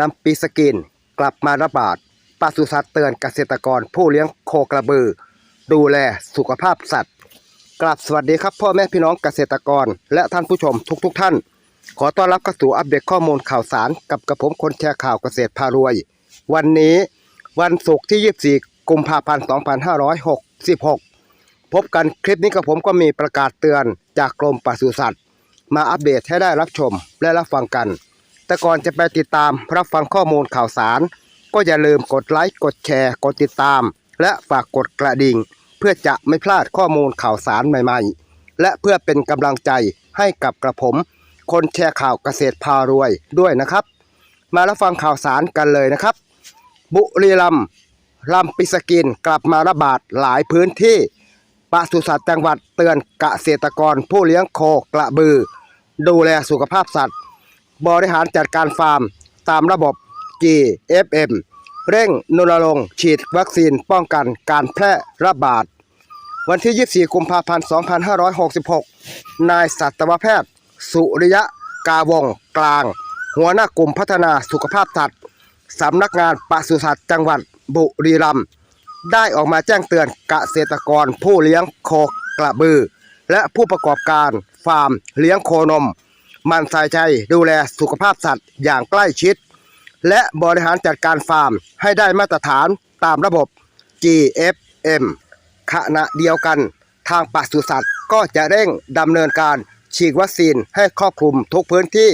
ลำปีสกินกลับมาระบาดปศุสัตว์เตือนเกษตรกรผู้เลี้ยงโคกระบือ ดูแลสุขภาพสัตว์กลับสวัสดีครับพ่อแม่พี่น้องเกษตรกร และท่านผู้ชมทุกๆทท่าน ขอต้อนรับเข้าสู่อัปเดตข้อมูลข่าวสารกับกระผมคนแชร์ข่าวเกษตรพารวย วันนี้วันศุกร์ที่ 24 กุมภาพันธ์ 2566 พบกันคลิปนี้กับผมก็มีประกาศเตือนจากกรมปศุสัตว์ มาอัปเดตให้ได้รับชมและรับฟังกัน แต่ก่อนจะไปติดตามรับฟังข้อมูลข่าวสาร ก็อย่าลืมกดไลค์กดแชร์ กดติดตาม และฝากกดกระดิ่ง เพื่อจะไม่พลาดข้อมูลข่าวสารใหม่ๆ และเพื่อเป็นกำลังใจให้กับกระผม คนแชร์ข่าวเกษตรพารวยด้วยนะครับ มารับฟังข่าวสารกันเลยนะครับ บุรีรัมย์ลำปิสกินกลับมาระบาดหลายพื้นที่ปศุสัตว์จังหวัดเตือนเกษตรกรผู้เลี้ยงโคกระบือ ดูแลสุขภาพสัตว์ บริหารจัดการฟาร์ม ตามระบบ GFM เร่งนรรงฉีดวัคซีนป้องกันการแพร่ระบาด วันที่ 24 กุมภาพันธ์ 2566 นายสัตวแพทย์ สุริยะกาวงกลาง หัวหน้ากลุ่มพัฒนาสุขภาพสัตว์สำนักงานปศุสัตว์จังหวัดบุรีรัมย์ได้ออกมาแจ้งเตือนเกษตรกรผู้เลี้ยงโคกระบือ และผู้ประกอบการฟาร์มเลี้ยงโคนม มันใส่ใจดูแลสุขภาพสัตว์อย่างใกล้ชิด และบริหารจัดการฟาร์มให้ได้มาตรฐานตามระบบ GFM ขณะเดียวกันทางปศุสัตว์ก็จะเร่งดำเนินการฉีดวัคซีนให้ครอบคลุมทุกพื้นที่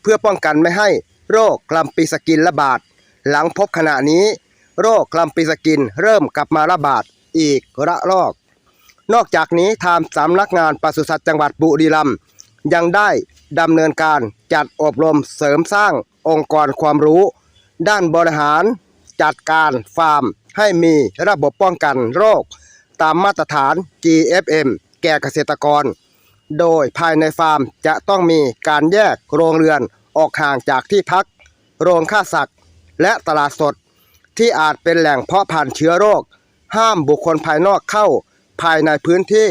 เพื่อป้องกันไม่ให้โรคกลัมปีสกินระบาด หลังพบขณะนี้ โรคกลัมปีสกินเริ่มกลับมาระบาดอีกระลอก นอกจากนี้ทางสำนักงานปศุสัตว์จังหวัดบุรีรัมย์ยังได้ ดำเนินการจัดอบรมเสริมสร้างองค์กรความรู้ ด้านบริหารจัดการฟาร์ม ให้มีระบบป้องกันโรค ตามมาตรฐาน GFM แก่เกษตรกร โดยภายในฟาร์มจะต้องมีการแยกโรงเรือนออกห่างจากที่พัก โรงฆ่าสัตว์และตลาดสด ที่อาจเป็นแหล่งเพาะพันธุ์เชื้อโรค ห้ามบุคคลภายนอกเข้าภายในพื้นที่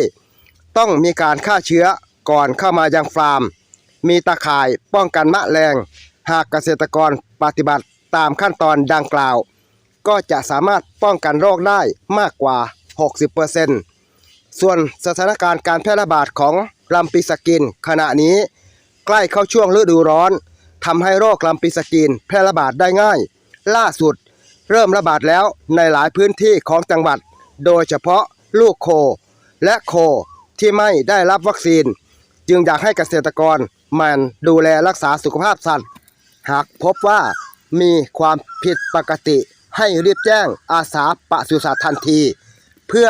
ต้องมีการฆ่าเชื้อก่อนเข้ามายังฟาร์ม มีตาข่ายป้องกันมะแรง หากเกษตรกรปฏิบัติตามขั้นตอนดังกล่าว ก็จะสามารถป้องกันโรคได้มากกว่า 60%ส่วนสถานการณ์การแพร่ระบาดของลำปีสกิน ขณะนี้ใกล้เข้าช่วงฤดูร้อนทำให้โรคลำปีสกินแพร่ระบาดได้ง่าย ล่าสุดเริ่มระบาดแล้วในหลายพื้นที่ของจังหวัด โดยเฉพาะลูกโคและโคที่ไม่ได้รับวัคซีน จึงอยากให้เกษตรกร มันดูแลรักษาสุขภาพสัตว์ หากพบว่ามีความผิดปกติให้รีบแจ้งอาสาปศุสัตว์ทันที เพื่อ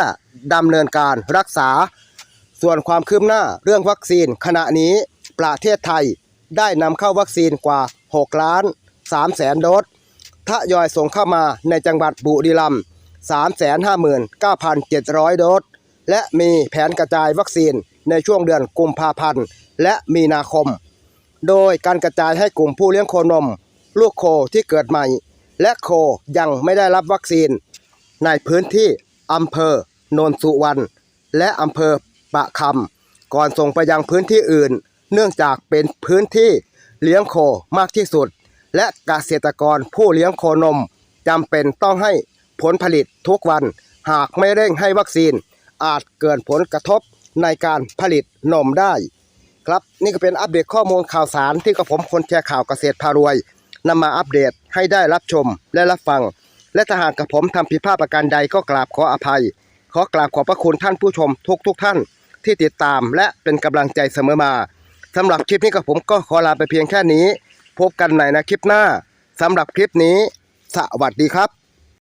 ดำเนินการรักษา ส่วนความคืบหน้าเรื่องวัคซีนขณะนี้ประเทศไทยได้นำเข้าวัคซีนกว่า 6 ล้าน3แสนโดสทยอยส่งเข้ามาในจังหวัดบุรีรัมย์359,700 โดส และมีแผนกระจายวัคซีน ในช่วงเดือนกุมภาพันธ์และมีนาคม โดยการกระจายให้กลุ่มผู้เลี้ยงโคนม ลูกโคที่เกิดใหม่ และโคยังไม่ได้รับวัคซีน ในพื้นที่อำเภอโนนสุวรรณและอำเภอปะคำก่อนส่งไปยังพื้นที่อื่น เนื่องจากเป็นพื้นที่เลี้ยงโคมากที่สุด และเกษตรกรผู้เลี้ยงโคนมจำเป็นต้องให้ผลผลิตทุกวันหากไม่เร่งให้วัคซีนอาจเกิดผลกระทบ ในการผลิตนมได้ ครับนี่ก็เป็นอัปเดตข้อมูลข่าวสารที่กระผมคนแชร์ข่าวเกษตรพารวยนำมาอัปเดตให้ได้รับชมและรับฟัง และถ้าหากกระผมทำผิดพลาดประการใดก็กราบขออภัย ขอกราบขอบพระคุณท่านผู้ชมทุกทุกท่าน ที่ติดตามและเป็นกำลังใจเสมอมาสำหรับคลิปนี้กับผมก็ขอลาไปเพียงแค่นี้ พบกันใหม่ในคลิปหน้าสำหรับคลิปนี้ สวัสดีครับ